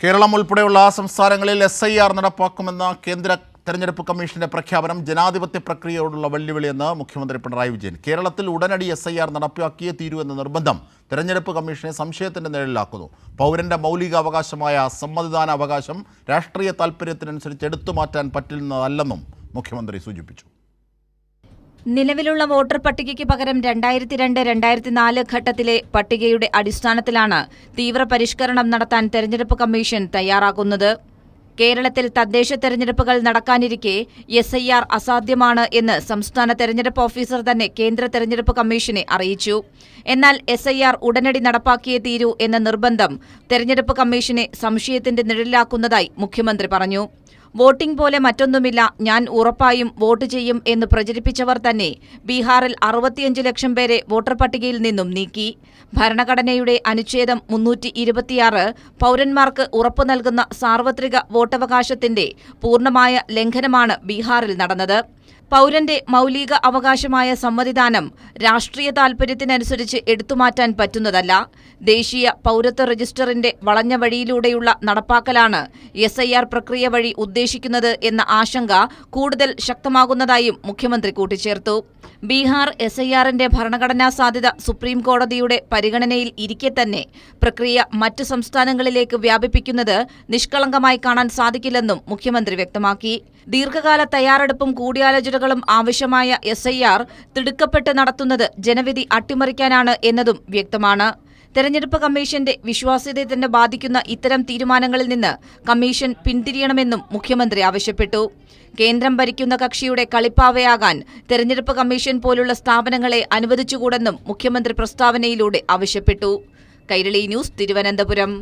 കേരളം ഉൾപ്പെടെയുള്ള സംസ്ഥാനങ്ങളിൽ S I R നടപ്പാക്കുമെന്ന കേന്ദ്ര തെരഞ്ഞെടുപ്പ് കമ്മീഷന്റെ പ്രഖ്യാപനം ജനാധിപത്യ പ്രക്രിയയോടുള്ള വെല്ലുവിളിയെന്ന് മുഖ്യമന്ത്രി പിണറായി വിജയൻ. കേരളത്തിൽ ഉടനടി എസ് ഐ ആർ നടപ്പാക്കിയേ തീരൂ എന്ന നിർബന്ധം തെരഞ്ഞെടുപ്പ് കമ്മീഷനെ സംശയത്തിന്റെ നിഴലിലാക്കുന്നു. പൗരന്റെ മൗലിക അവകാശമായ സമ്മതിദാന അവകാശം രാഷ്ട്രീയ താൽപ്പര്യത്തിനനുസരിച്ച് എടുത്തു മാറ്റാൻ പറ്റുന്നതല്ലെന്നും മുഖ്യമന്ത്രി സൂചിപ്പിച്ചു. നിലവിലുള്ള വോട്ടർ പട്ടികയ്ക്ക് പകരം രണ്ടായിരത്തി രണ്ട് രണ്ടായിരത്തി നാല് ഘട്ടത്തിലെ പട്ടികയുടെ അടിസ്ഥാനത്തിലാണ് തീവ്ര പരിഷ്കരണം നടത്താൻ തെരഞ്ഞെടുപ്പ് കമ്മീഷൻ തയ്യാറാക്കുന്നത്. കേരളത്തിൽ തദ്ദേശ തെരഞ്ഞെടുപ്പുകൾ നടക്കാനിരിക്കെ എസ് ഐ ആർ അസാധ്യമാണ് എന്ന് സംസ്ഥാന തെരഞ്ഞെടുപ്പ് ഓഫീസർ തന്നെ കേന്ദ്ര തെരഞ്ഞെടുപ്പ് കമ്മീഷനെ അറിയിച്ചു. എന്നാൽ എസ് ഐ ആർ ഉടനടി നടപ്പാക്കിയേ തീരൂ എന്ന നിർബന്ധം തെരഞ്ഞെടുപ്പ് കമ്മീഷനെ സംശയത്തിന്റെ നിഴലിലാക്കുന്നതായി മുഖ്യമന്ത്രി പറഞ്ഞു. വോട്ടിംഗ് പോലെ മറ്റൊന്നുമില്ല. ഞാൻ ഉറപ്പായും വോട്ട് ചെയ്യും എന്ന് പ്രചരിപ്പിച്ചവർ തന്നെ ബീഹാറിൽ അറുപത്തിയഞ്ച് ലക്ഷം പേരെ വോട്ടർ പട്ടികയിൽ നിന്നും നീക്കി. ഭരണഘടനയുടെ അനുച്ഛേദം മുന്നൂറ്റി ഇരുപത്തിയാറ് പൌരന്മാർക്ക് ഉറപ്പു നൽകുന്ന സാർവത്രിക വോട്ടവകാശത്തിന്റെ പൂർണമായ ലംഘനമാണ് ബീഹാറിൽ നടന്നത്. പൌരന്റെ മൌലിക അവകാശമായ സമ്മതിദാനം രാഷ്ട്രീയ താൽപര്യത്തിനനുസരിച്ച് എടുത്തുമാറ്റാൻ പറ്റുന്നതല്ല. ദേശീയ പൗരത്വ രജിസ്റ്ററിന്റെ വളഞ്ഞ വഴിയിലൂടെയുള്ള നടപ്പാക്കലാണ് എസ് ഐ ആർ പ്രക്രിയ വഴി ഉദ്ദേശിക്കുന്നത് എന്ന ആശങ്ക കൂടുതൽ ശക്തമാകുന്നതായും മുഖ്യമന്ത്രി കൂട്ടിച്ചേർത്തു. ബീഹാർ എസ് ഐ ആറിന്റെ ഭരണഘടനാ സാധ്യത സുപ്രീം കോടതിയുടെ പരിഗണനയിൽ ഇരിക്കെ തന്നെ പ്രക്രിയ മറ്റ് സംസ്ഥാനങ്ങളിലേക്ക് വ്യാപിപ്പിക്കുന്നത് നിഷ്കളങ്കമായി കാണാൻ സാധിക്കില്ലെന്നും മുഖ്യമന്ത്രി വ്യക്തമാക്കി. ദീർഘകാല തയ്യാറെടുപ്പും കൂടിയാലോചനകളും ആവശ്യമായ എസ് ഐ ആർ തിടുക്കപ്പെട്ട് നടത്തുന്നത് ജനവിധി അട്ടിമറിക്കാനാണ് എന്നതും വ്യക്തമാണ്. തെരഞ്ഞെടുപ്പ് കമ്മീഷന്റെ വിശ്വാസ്യതയെ തന്നെ ബാധിക്കുന്ന ഇത്തരം തീരുമാനങ്ങളിൽ നിന്ന് കമ്മീഷൻ പിന്തിരിയണമെന്നും മുഖ്യമന്ത്രി ആവശ്യപ്പെട്ടു. കേന്ദ്രം ഭരിക്കുന്ന കക്ഷിയുടെ കളിപ്പാവയാകാൻ തെരഞ്ഞെടുപ്പ് കമ്മീഷൻ പോലുള്ള സ്ഥാപനങ്ങളെ അനുവദിച്ചുകൂടെന്നും മുഖ്യമന്ത്രി പ്രസ്താവനയിലൂടെ ആവശ്യപ്പെട്ടു. കൈരളി ന്യൂസ് തിരുവനന്തപുരം.